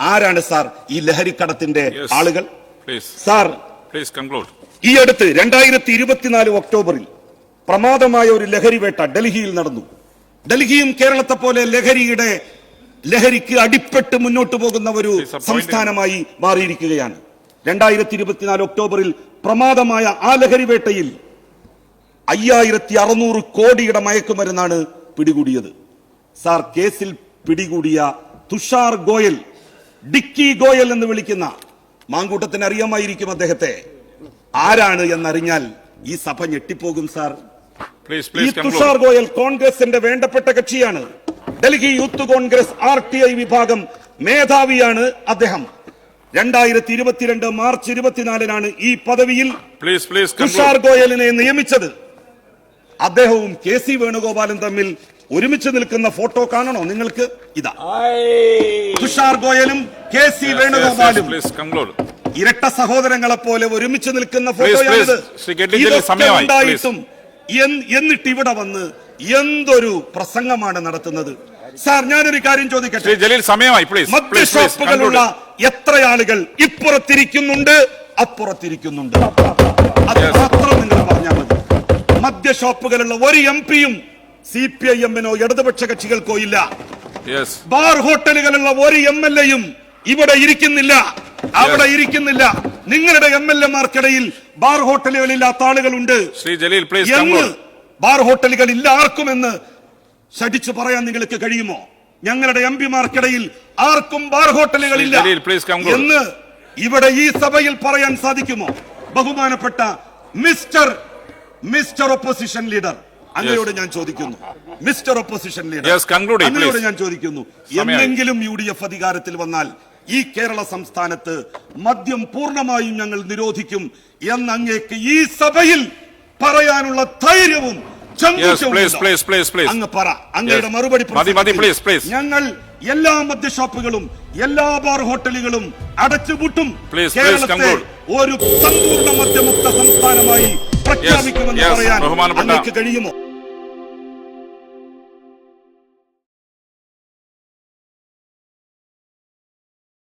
ആരാണ് സാർ ഈ ലഹരിക്കടത്തിന്റെ. ആളുകൾ? സാർ. Please conclude. ഈ അടുത്ത് രണ്ടായിരത്തി ഇരുപത്തിനാല് ഒക്ടോബറിൽ പ്രമാദമായ ഒരു ലഹരി വേട്ട ഡൽഹിയിൽ നടന്നു. ഡൽഹിയും കേരളത്തെ പോലെ ലഹരിയുടെ ലഹരിക്ക് അടിപ്പെട്ട് മുന്നോട്ട് പോകുന്ന ഒരു സംസ്ഥാനമായി മാറിയിരിക്കുകയാണ്. രണ്ടായിരത്തി ഇരുപത്തിനാല് ഒക്ടോബറിൽ പ്രമാദമായ ആ ലഹരി വേട്ടയിൽ അയ്യായിരത്തി അറുന്നൂറ് കോടിയുടെ മയക്കുമരുന്നാണ് പിടികൂടിയത്. സാർ കേസിൽ പിടികൂടിയ തുഷാർ ഗോയൽ ഡിക്കി ഗോയൽ എന്ന് വിളിക്കുന്ന മാങ്കൂട്ടത്തിന് അറിയാമായിരിക്കും അദ്ദേഹത്തെ. ആരാണ് എന്നറിഞ്ഞാൽ ഈ സഭ ഞെട്ടിപ്പോകും സാർ. ഈ തുഷാർ ഗോയൽ കോൺഗ്രസിന്റെ വേണ്ടപ്പെട്ട കക്ഷിയാണ്. Delhi youth Congress R T I വിഭാഗം മേധാവിയാണ് അദ്ദേഹം. രണ്ടായിരത്തി ഇരുപത്തിരണ്ട് മാർച്ച് ഇരുപത്തിനാലിനാണ് ഈ പദവിയിൽ തുഷാർ ഗോയലിനെ നിയമിച്ചത്. അദ്ദേഹവും കെ സി വേണുഗോപാലും തമ്മിൽ ഒരുമിച്ച് നിൽക്കുന്ന ഫോട്ടോ കാണണോ നിങ്ങൾക്ക്? ഇതാ. തുഷാർ ഗോയലും കെ സി വേണുഗോപാലും. ഇരട്ട സഹോദരങ്ങളെ പോലെ ഒരുമിച്ച് നിൽക്കുന്ന ഫോട്ടോയാണ് ഫോട്ടോയാണിത്. എന്നിട്ട് ഇവിടെ വന്ന് എന്തൊരു പ്രസംഗമാണ് നടത്തുന്നത്? സാർ ഞാനൊരു കാര്യം ചോദിക്കട്ടെ. സമയമായി മദ്യഷോപ്പുകളുള്ള എത്ര ആളുകൾ ഇപ്പുറത്തിരിക്കുന്നുണ്ട്? അപ്പുറത്തിരിക്കുന്നുണ്ട്. അത്. മാത്രം നിങ്ങൾ പറഞ്ഞാൽ മതി. മദ്യഷോപ്പുകളുള്ള ഒരു എം പിയും സി പി ഐ എമ്മിനോ ഇടതുപക്ഷ കക്ഷികൾക്കോ ഇല്ല. ബാർ ഹോട്ടലുകളുള്ള ഒരു എം എൽ എയും ഇവിടെ ഇരിക്കുന്നില്ല. അവിടെ ഇരിക്കുന്നില്ല. നിങ്ങളുടെ എം എൽ എമാർക്കിടയിൽ ബാർ ഹോട്ടലുകളില്ലാത്ത ആളുകളുണ്ട്. ശ്രീ ജലീൽ പ്ലീസ് എന്ന് ബാർ ഹോട്ടലുകൾ ഇല്ല ആർക്കുമെന്ന് ശഠിച്ചു പറയാൻ നിങ്ങൾക്ക് കഴിയുമോ? ഞങ്ങളുടെ എം പിമാർക്കിടയിൽ ആർക്കും ബാർ ഹോട്ടലുകളില്ല. എന്ന് ഇവിടെ ഈ സഭയിൽ പറയാൻ സാധിക്കുമോ? ബഹുമാനപ്പെട്ട മിസ്റ്റർ മിസ്റ്റർ ഒപ്പോസിഷൻ ലീഡർ. അങ്ങയോട് ഞാൻ ചോദിക്കുന്നു. Mister opposition leader. അങ്ങയോട് ഞാൻ ചോദിക്കുന്നു. എന്തെങ്കിലും എന്നെങ്കിലും യു ഡി എഫ് അധികാരത്തിൽ വന്നാൽ ഈ കേരള സംസ്ഥാനത്ത് മദ്യം പൂർണമായും ഞങ്ങൾ നിരോധിക്കും എന്ന് അങ്ങേക്ക് ഈ സഭയിൽ പറയാനുള്ള ധൈര്യവും. അങ്ങ് പറ. അങ്ങയുടെ മറുപടി. ഞങ്ങൾ എല്ലാ മദ്യഷോപ്പുകളും എല്ലാ ബാർ ഹോട്ടലുകളും അടച്ചുപൂട്ടും കേരളത്തെ ഒരു സമ്പൂർണ മദ്യമുക്ത സംസ്ഥാനമായി പ്രഖ്യാപിക്കുമെന്ന് പറയാൻ കഴിയുമോ?